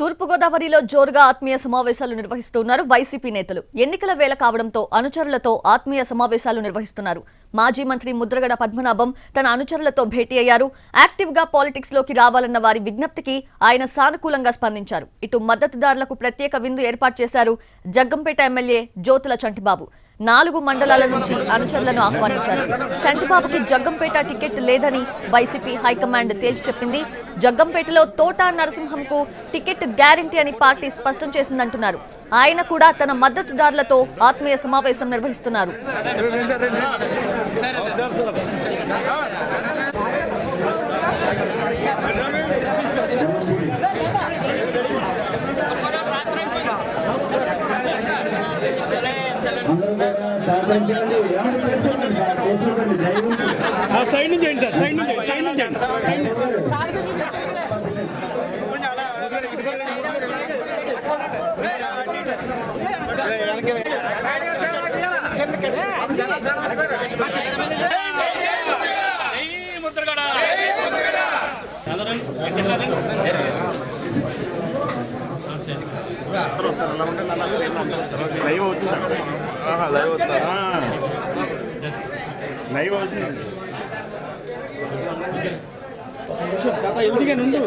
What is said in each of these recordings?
తూర్పుగోదావరిలో జోరుగా ఆత్మీయ సమావేశాలు నిర్వహిస్తున్నారు వైసీపీ నేతలు. ఎన్నికల వేళ కావడంతో అనుచరులతో ఆత్మీయ సమావేశాలు నిర్వహిస్తున్నారు. మాజీ మంత్రి ముద్రగడ పద్మనాభం తన అనుచరులతో భేటీ అయ్యారు. యాక్టివ్గా పాలిటిక్స్లోకి రావాలన్న వారి విజ్ఞప్తికి ఆయన సానుకూలంగా స్పందించారు. ఇటు మద్దతుదారులకు ప్రత్యేక విందు ఏర్పాటు చేశారు జగ్గంపేట ఎమ్మెల్యే జ్యోతుల చంటిబాబు. నాలుగు మండలాల నుంచి అనుచరులను ఆహ్వానించారు. చంటిబాబుకి జగ్గంపేట టికెట్ లేదని వైసీపీ హైకమాండ్ తేల్చి చెప్పింది. జగ్గంపేటలో తోటా నరసింహంకు టికెట్ గ్యారంటీ అని పార్టీ స్పష్టం చేసిందంటున్నారు. ఆయన కూడా తన మద్దతుదారులతో ఆత్మీయ సమావేశం నిర్వహిస్తున్నారు. సైడ్ నుంచి చేయండి సార్ సైడ్ నుంచి సైడ్ నుంచి చేయండి సైడ్ లైవ్ అవుతుంది లైవ్? ఆ. లైవ్ అవుతుంది ఎందుకే నుండు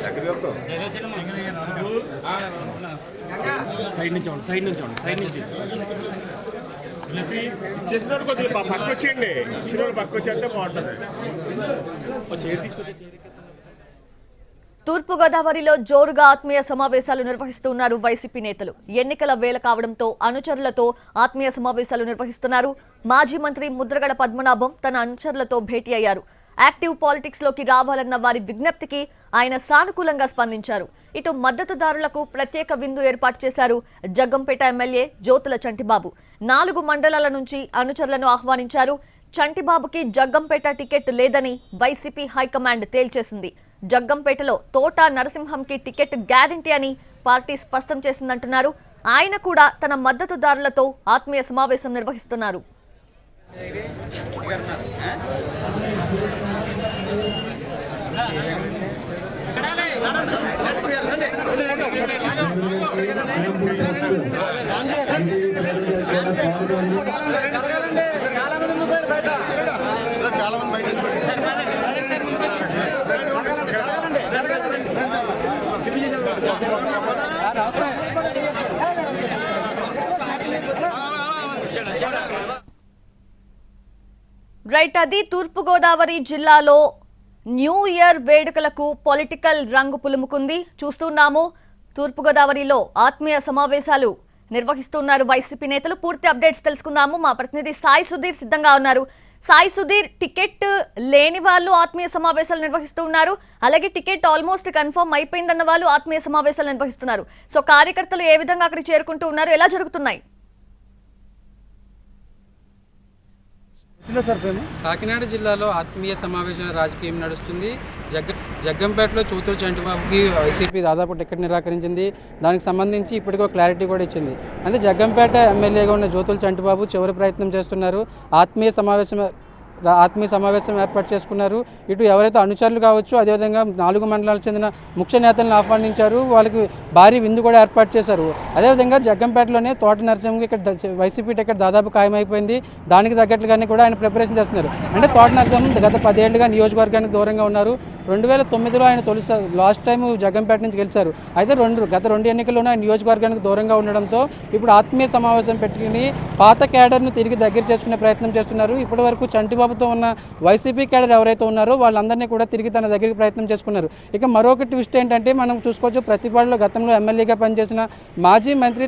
ఎక్కడికి వెళ్తావు సైడ్ నుంచి సైడ్ నుంచి సైడ్ నుంచి చేసిన కొద్దిగా ప- పక్క వచ్చేయండి ఇచ్చిన వాళ్ళు పక్క వచ్చేస్తే బాగుంటుంది తూర్పుగోదావరిలో జోరుగా ఆత్మీయ సమావేశాలు నిర్వహిస్తున్నారు వైసీపీ నేతలు. ఎన్నికల వేల కావడంతో అనుచరులతో ఆత్మీయ సమావేశాలు నిర్వహిస్తున్నారు. మాజీ మంత్రి ముద్రగడ పద్మనాభం తన అనుచరులతో భేటీ అయ్యారు. యాక్టివ్ పాలిటిక్స్లోకి రావాలన్న వారి విజ్ఞప్తికి ఆయన సానుకూలంగా స్పందించారు. ఇటు మద్దతుదారులకు ప్రత్యేక విందు ఏర్పాటు చేశారు జగ్గంపేట ఎమ్మెల్యే జ్యోతుల చంటిబాబు. నాలుగు మండలాల నుంచి అనుచరులను ఆహ్వానించారు. చంటిబాబుకి జగ్గంపేట టికెట్ లేదని వైసీపీ హైకమాండ్ తేల్చేసింది. జగ్గంపేటలో తోట నరసింహంకి టికెట్ గ్యారంటీ అని పార్టీ స్పష్టం చేసిందంటున్నారు. ఆయన కూడా తన మద్దతుదారులతో ఆత్మీయ సమావేశం నిర్వహిస్తున్నారు. రైట్ అది తూర్పుగోదావరి జిల్లాలో న్యూ ఇయర్ వేడుకలకు పొలిటికల్ రంగు పులుముకుంది. చూస్తున్నాము తూర్పుగోదావరిలో ఆత్మీయ సమావేశాలు నిర్వహిస్తున్నారు వైసీపీ నేతలు. పూర్తి అప్డేట్స్ తెలుసుకుందాము. మా ప్రతినిధి సాయి సుధీర్ సిద్ధంగా ఉన్నారు. సాయి సుధీర్ టికెట్ లేని వాళ్ళు ఆత్మీయ సమావేశాలు నిర్వహిస్తూ ఉన్నారు. అలాగే టికెట్ ఆల్మోస్ట్ కన్ఫర్మ్ అయిపోయిందన్న వాళ్ళు ఆత్మీయ సమావేశాలు నిర్వహిస్తున్నారు. సో కార్యకర్తలు ఏ విధంగా అక్కడ చేరుకుంటూ ఉన్నారు? ఎలా జరుగుతున్నాయి? కాకినాడ జిల్లాలో ఆత్మీయ సమావేశాల రాజకీయం నడుస్తుంది. జగ్గ జగ్గంపేటలో చూతూరు చంటిబాబుకి వైసీపీ దాదాపు టికెట్ నిరాకరించింది. దానికి సంబంధించి ఇప్పటికో క్లారిటీ కూడా ఇచ్చింది. అంటే జగ్గంపేట ఎమ్మెల్యేగా ఉన్న జ్యోతుల చంటిబాబు చివరి ప్రయత్నం చేస్తున్నారు. ఆత్మీయ సమావేశం ఆత్మీయ సమావేశం ఏర్పాటు చేసుకున్నారు. ఇటు ఎవరైతే అనుచరులు కావచ్చు అదేవిధంగా నాలుగు మండలాలకు చెందిన ముఖ్య నేతలను ఆహ్వానించారు. వాళ్ళకి భారీ విందు కూడా ఏర్పాటు చేశారు. అదేవిధంగా జగ్గంపేటలోనే తోట నరసింహకి ఇక్కడ వైసీపీ టికెట్ దాదాపు ఖాయమైపోయింది. దానికి తగ్గట్లుగానే కూడా ఆయన ప్రిపరేషన్ చేస్తున్నారు. అంటే తోట నరసింహం గత పదేళ్ళుగా నియోజకవర్గానికి దూరంగా ఉన్నారు. రెండు వేల తొమ్మిదిలో ఆయన తొలిసారి లాస్ట్ టైం జగ్గంపేట నుంచి గెలిచారు. అయితే రెండు గత రెండు ఎన్నికల్లోనే ఆయన నియోజకవర్గానికి దూరంగా ఉండడంతో ఇప్పుడు ఆత్మీయ సమావేశం పెట్టుకుని పాత క్యాడర్ను తిరిగి దగ్గర చేసుకునే ప్రయత్నం చేస్తున్నారు. ఇప్పటి వరకు ప్రభుత్వం ఉన్న వైసీపీ క్యాడర్ ఎవరైతే ఉన్నారో వాళ్ళందరినీ కూడా తిరిగి తన దగ్గరికి ప్రయత్నం చేసుకున్నారు. ఇక మరొక ట్విస్ట్ ఏంటంటే మనం చూసుకోవచ్చు ప్రతిపాడులో గతంలో ఎమ్మెల్యేగా పనిచేసిన మాజీ మంత్రి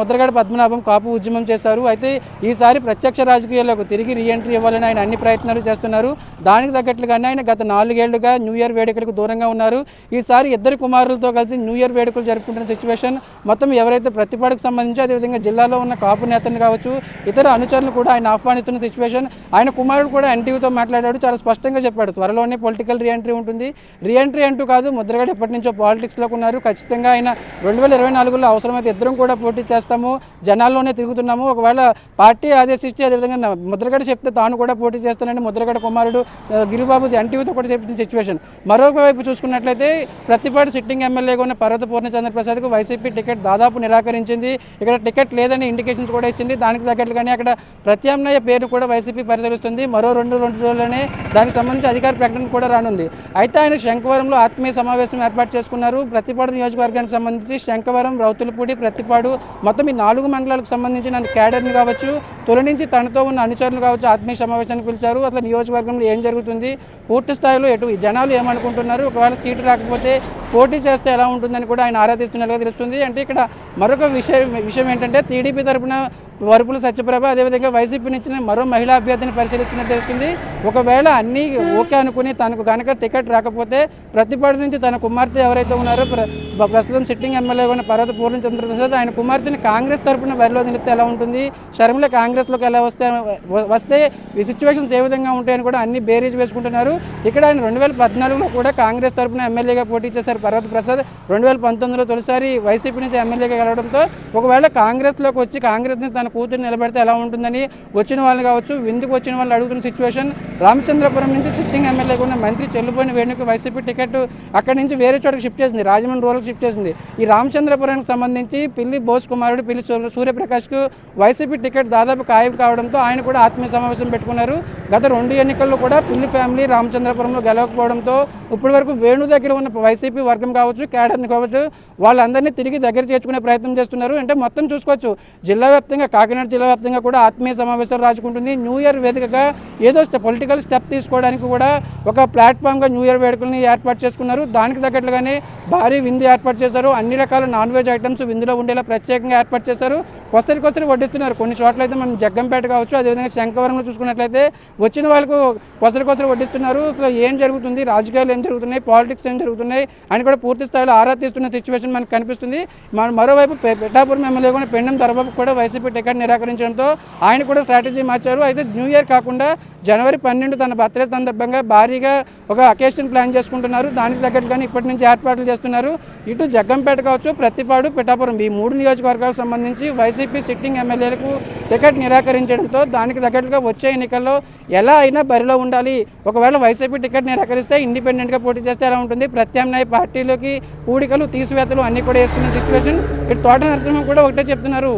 ముద్రగడ పద్మనాభం కాపు ఉద్యమం చేశారు. అయితే ఈసారి ప్రత్యక్ష రాజకీయాలకు తిరిగి రీఎంట్రీ ఇవ్వాలని ఆయన అన్ని ప్రయత్నాలు చేస్తున్నారు. దానికి తగ్గట్లుగానే ఆయన గత నాలుగేళ్ళుగా న్యూ ఇయర్ వేడుకలకు దూరంగా ఉన్నారు. ఈసారి ఇద్దరు కుమారులతో కలిసి న్యూ ఇయర్ వేడుకలు జరుపుకుంటున్న సిచ్యువేషన్ మొత్తం ఎవరైతే ప్రతిపాడుకు సంబంధించి అదేవిధంగా జిల్లాలో ఉన్న కాపు నేతలు కావచ్చు ఇతర అనుచరులు కూడా ఆయన ఆహ్వానిస్తున్న సిచ్యువేషన్ ఆయన కుమార్ కుమారుడు కూడా ఎన్టీవీతో మాట్లాడాడు చాలా స్పష్టంగా చెప్పాడు. త్వరలోనే పొలిటికల్ రీఎంట్రీ ఉంటుంది. రీఎంట్రీ అంటూ కాదు ముద్రగడ ఎప్పటి నుంచో పాలిటిక్స్లోకి ఉన్నారు. ఖచ్చితంగా ఆయన రెండు వేల ఇరవై నాలుగులో అవసరమైతే ఇద్దరం కూడా పోటీ చేస్తాము. జనాల్లోనే తిరుగుతున్నాము. ఒకవేళ పార్టీ ఆదేశిస్తే అదేవిధంగా ముద్రగడ చెప్తే తాను కూడా పోటీ చేస్తానని ముద్రగడ కుమారుడు గిరిబాబు ఎన్టీవీతో కూడా చెప్పిన సిచ్యువేషన్ మరొక వైపు చూసుకున్నట్లయితే ప్రతిపాటి సిట్టింగ్ ఎమ్మెల్యేగా ఉన్న పర్వత పూర్ణచంద్ర ప్రసాద్కు వైసీపీ టికెట్ దాదాపు నిరాకరించింది. ఇక్కడ టికెట్ లేదని ఇండికేషన్స్ కూడా ఇచ్చింది. దానికి తగ్గట్టుగానే అక్కడ ప్రత్యామ్నాయ పేరు కూడా వైసీపీ పరిశీలిస్తుంది. మరో రెండు రెండు రోజుల్లోనే దానికి సంబంధించి అధికార ప్రకటన కూడా రానుంది. అయితే ఆయన శంఖవరంలో ఆత్మీయ సమావేశం ఏర్పాటు చేసుకున్నారు. ప్రతిపాడు నియోజకవర్గానికి సంబంధించి శంఖవరం రౌతులపూడి ప్రతిపాడు మొత్తం ఈ నాలుగు మండలాలకు సంబంధించిన క్యాడర్ని కావచ్చు తొలి నుంచి తనతో ఉన్న అనుచరులు కావచ్చు ఆత్మీయ సమావేశానికి పిలిచారు. అసలు నియోజకవర్గంలో ఏం జరుగుతుంది? పూర్తి స్థాయిలో ఎటు జనాలు ఏమనుకుంటున్నారు? ఒకవేళ సీటు రాకపోతే పోటీ చేస్తే ఎలా ఉంటుందని కూడా ఆయన ఆరాధిస్తున్నట్లుగా తెలుస్తుంది. అంటే ఇక్కడ మరొక విషయం విషయం ఏంటంటే టీడీపీ తరపున వరుపుల సత్యప్రభ అదేవిధంగా వైసీపీ నుంచి మరో మహిళా అభ్యర్థిని పరిశీలిస్తున్నట్టు తెలుస్తుంది. ఒకవేళ అన్నీ ఓకే అనుకుని తనకు కనుక టికెట్ రాకపోతే ప్రతిపాటి నుంచి తన కుమార్తె ఎవరైతే ఉన్నారో ప్ర- ప్రస్తుతం సిట్టింగ్ ఎమ్మెల్యే ఉన్న పర్వత పూర్ణ చంద్రప్రసాద్ ఆయన కుమార్తెని కాంగ్రెస్ తరపున బరిలో నిలిపితే ఎలా ఉంటుంది? షర్మిల కాంగ్రెస్లోకి ఎలా వస్తే వస్తే ఈ సిచ్యువేషన్స్ ఏ విధంగా ఉంటాయని కూడా అన్ని బేరీజ్ వేసుకుంటున్నారు. ఇక్కడ ఆయన రెండు వేల పద్నాలుగులో కూడా కాంగ్రెస్ తరఫున ఎమ్మెల్యేగా పోటీ చేశారు. పర్వత ప్రసాద్ రెండు వేల పంతొమ్మిదిలో తొలిసారి వైసీపీ నుంచి ఎమ్మెల్యేగా గెలవడంతో ఒకవేళ కాంగ్రెస్లోకి వచ్చి కాంగ్రెస్ని తన కూతురు నిలబెడితే ఎలా ఉంటుందని వచ్చిన వాళ్ళు కావచ్చు విందుకు వచ్చిన వాళ్ళు అడుగుతున్న సిచ్యువేషన్ రామచంద్రపురం నుంచి సిట్టింగ్ ఎమ్మెల్యేగా ఉన్న మంత్రి చెల్లుపోయిన వేణుకు వైసీపీ టికెట్ అక్కడి నుంచి వేరే చోటకి షిఫ్ట్ చేసింది రాజమండ్రి రూరల్కి షిఫ్ట్ చేసింది. ఈ రామచంద్రపురానికి సంబంధించి పిల్లి బోస్ కుమారుడు పిల్లి సూర్యప్రకాష్కు వైసీపీ టికెట్ దాదాపు ఖాయం కావడంతో ఆయన కూడా ఆత్మీయ సమావేశం పెట్టుకున్నారు. గత రెండు ఎన్నికల్లో కూడా పిల్లి ఫ్యామిలీ రామచంద్రపురంలో గెలవకపోవడంతో ఇప్పటి వరకు వేణు దగ్గర ఉన్న వైసీపీ వర్గం కావచ్చు క్యాడర్ని కావచ్చు వాళ్ళందరినీ తిరిగి దగ్గర చేర్చుకునే ప్రయత్నం చేస్తున్నారు. అంటే మొత్తం చూసుకోవచ్చు. జిల్లా వ్యాప్తంగా కాకినాడ జిల్లా వ్యాప్తంగా కూడా ఆత్మీయ సమావేశాలు రాజుకుంటుంది న్యూ ఇయర్ వేదికగా ఏదో పొలిటికల్ స్టెప్ తీసుకోవడానికి కూడా ఒక ప్లాట్ఫామ్గా న్యూ ఇయర్ వేడుకల్ని ఏర్పాటు చేసుకున్నారు. దానికి తగ్గట్లుగానే భారీ విందు ఏర్పాటు చేశారు. అన్ని రకాల నాన్ వెజ్ ఐటమ్స్ విందులో ఉండేలా ప్రత్యేకంగా ఏర్పాటు చేశారు. కొస్తరి కొస్తరి వడ్డిస్తున్నారు. కొన్ని చోట్ల అయితే మనం జగ్గంపేట కావచ్చు అదేవిధంగా శంకవరంలో చూసుకున్నట్లయితే వచ్చిన వాళ్ళకు కొసరి కొసరి వడ్డిస్తున్నారు. అసలు ఏం జరుగుతుంది? రాజకీయాలు ఏం జరుగుతున్నాయి? పాలిటిక్స్ ఏం జరుగుతున్నాయి? ఆయన కూడా పూర్తి స్థాయిలో ఆరా తీస్తున్న సిచ్యువేషన్ మనకు కనిపిస్తుంది. మన మరోవైపు పిఠాపురం ఎమ్మెల్యే కూడా పెండం దరబాబు కూడా వైసీపీ టికెట్ నిరాకరించడంతో ఆయన కూడా స్ట్రాటజీ మార్చారు. అయితే న్యూ ఇయర్ కాకుండా జనవరి పన్నెండు తన బర్త్డే సందర్భంగా భారీగా ఒక అకేషన్ ప్లాన్ చేసుకుంటున్నారు. దానికి తగ్గట్టుగానే ఇప్పటి నుంచి ఏర్పాట్లు చేస్తున్నారు. ఇటు జగ్గంపేట కావచ్చు ప్రతిపాడు పిఠాపురం ఈ మూడు నియోజకవర్గాలకు సంబంధించి వైసీపీ సిట్టింగ్ ఎమ్మెల్యేలకు టికెట్ నిరాకరించడంతో దానికి తగ్గట్టుగా వచ్చే ఎన్నికల్లో ఎలా అయినా బరిలో ఉండాలి. ఒకవేళ వైసీపీ టికెట్ నిరాకరిస్తే ఇండిపెండెంట్గా పోటీ చేస్తే ఎలా ఉంటుంది? ప్రత్యామ్నాయ పార్టీలోకి ఊడికలు తీసివేతలు అన్నీ కూడా వేసుకున్న సిచ్యువేషన్ ఇటు తోట నరసింహం కూడా ఒకటే చెప్తున్నారు.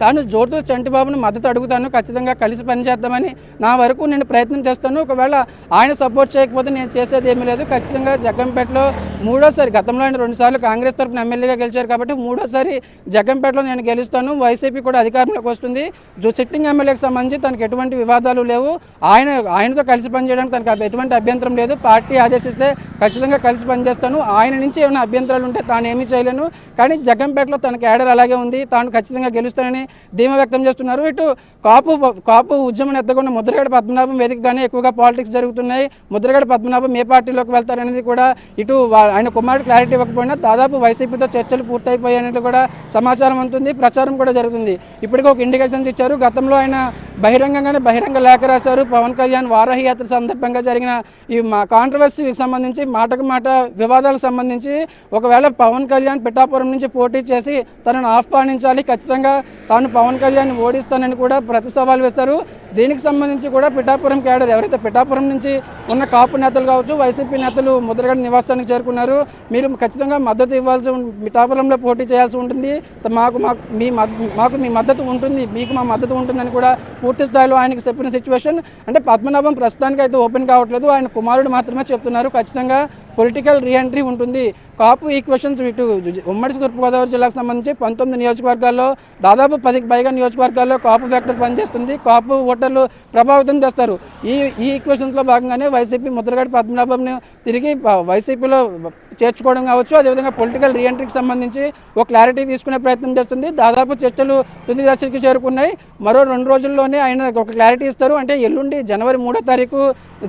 తాను జోటు చంటిబాబును మద్దతు అడుగుతాను ఖచ్చితంగా కలిసి పనిచేద్దామని నా వరకు నేను ప్రయత్నం చేస్తాను. ఒకవేళ ఆయన సపోర్ట్ చేయకపోతే నేను చేసేది ఏమీ లేదు. ఖచ్చితంగా జగ్గంపేటలో మూడోసారి గతంలో ఆయన రెండుసార్లు కాంగ్రెస్ తరఫున ఎమ్మెల్యేగా గెలిచారు కాబట్టి మూడోసారి జగ్గంపేటలో నేను గెలుస్తాను. వైసీపీ కూడా అధికారంలోకి వస్తుంది. జో సిట్టింగ్ ఎమ్మెల్యేకి సంబంధించి తనకు ఎటువంటి వివాదాలు లేవు. ఆయన ఆయనతో కలిసి పనిచేయడానికి తనకు ఎటువంటి అభ్యంతరం లేదు. పార్టీ ఆదేశిస్తే ఖచ్చితంగా కలిసి పనిచేస్తాను ఆయన నుంచి ఏమైనా అభ్యంతరాలు ఉంటే తాను ఏమీ చేయలేను. కానీ జగ్గంపేటలో తన క్యాడర్ అలాగే ఉంది. తాను ఖచ్చితంగా గెలుస్తానని ధీమా వ్యక్తం చేస్తున్నారు. ఇటు కాపు కాపు ఉద్యమం ఎత్తకుండా ముద్రగడ పద్మనాభం వేదికగానే ఎక్కువగా పాలిటిక్స్ జరుగుతున్నాయి. ముద్రగడ పద్మనాభం ఏ పార్టీలోకి వెళ్తారనేది కూడా ఇటు ఆయన కుమారుడు క్లారిటీ ఇవ్వకపోయినా దాదాపు వైసీపీతో చర్చలు పూర్తయిపోయాయన్నట్టు కూడా సమాచారం ఉంటుంది ప్రచారం కూడా జరుగుతుంది. ఇప్పటికీ ఒక ఇండికేషన్స్ ఇచ్చారు. గతంలో ఆయన బహిరంగంగానే బహిరంగ లేఖ రాశారు. పవన్ కళ్యాణ్ వారాహి యాత్ర సందర్భంగా జరిగిన ఈ మా కాంట్రవర్సీకి సంబంధించి మాటకు మాట వివాదాలకు సంబంధించి ఒకవేళ పవన్ కళ్యాణ్ పిఠాపురం నుంచి పోటీ చేసి తనను ఆహ్వానించాలి ఖచ్చితంగా తాను పవన్ కళ్యాణ్ ఓడిస్తానని కూడా ప్రతి సవాల్ వేస్తారు. దీనికి సంబంధించి కూడా పిఠాపురం క్యాడర్ ఎవరైతే పిఠాపురం నుంచి ఉన్న కాపు నేతలు కావచ్చు వైసీపీ నేతలు ముద్రగడ నివాసానికి చేరుకున్నారు మీరు ఖచ్చితంగా మద్దతు ఇవ్వాల్సి పిఠాపురంలో పోటీ చేయాల్సి ఉంటుంది. మాకు మాకు మీ మద్- మాకు మీ మద్దతు ఉంటుంది మీకు మా మద్దతు ఉంటుందని కూడా పూర్తి స్థాయిలో ఆయనకి చెప్పిన సిచ్యువేషన్. అంటే పద్మనాభం ప్రస్తుతానికి అయితే ఓపెన్ కావట్లేదు ఆయన కుమారుడు మాత్రమే చెప్తున్నారు. ఖచ్చితంగా పొలిటికల్ రీఎంట్రీ ఉంటుంది. కాపు ఈక్వెషన్స్ ఇటు ఉమ్మడి తూర్పుగోదావరి జిల్లాకు సంబంధించి పంతొమ్మిది నియోజకవర్గాల్లో దాదాపు పదికి పైగా నియోజకవర్గాల్లో కాపు ఫ్యాక్టర్ పనిచేస్తుంది. కాపు ఓటర్లు ప్రభావితం చేస్తారు. ఈ ఈ ఈక్వెషన్స్లో భాగంగానే వైసీపీ ముద్రగడ పద్మనాభంను తిరిగి వైసీపీలో చేర్చుకోవడం కావచ్చు అదేవిధంగా పొలిటికల్ రీఎంట్రీకి సంబంధించి ఒక క్లారిటీ తీసుకునే ప్రయత్నం చేస్తుంది. దాదాపు చర్చలు తుది దశకు చేరుకున్నాయి. మరో రెండు రోజుల్లోనే ఆయన ఒక క్లారిటీ ఇస్తారు. అంటే ఎల్లుండి జనవరి మూడో తారీఖు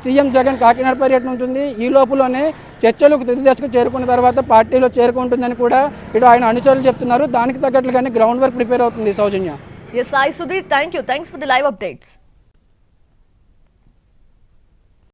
సీఎం జగన్ కాకినాడ పర్యటన ఉంటుంది. ఈ లోపులోనే చర్చలు తుది దశకు చేరుకున్న తర్వాత పార్టీలో చేరుకుంటుందని కూడా ఇటు ఆయన అనుచరులు చెప్తున్నారు. దానికి తగ్గట్లుగానే గ్రౌండ్ వర్క్ ప్రిపేర్ అవుతుంది Soujanya. Yes Sai Sudheer thank you thanks for the live updates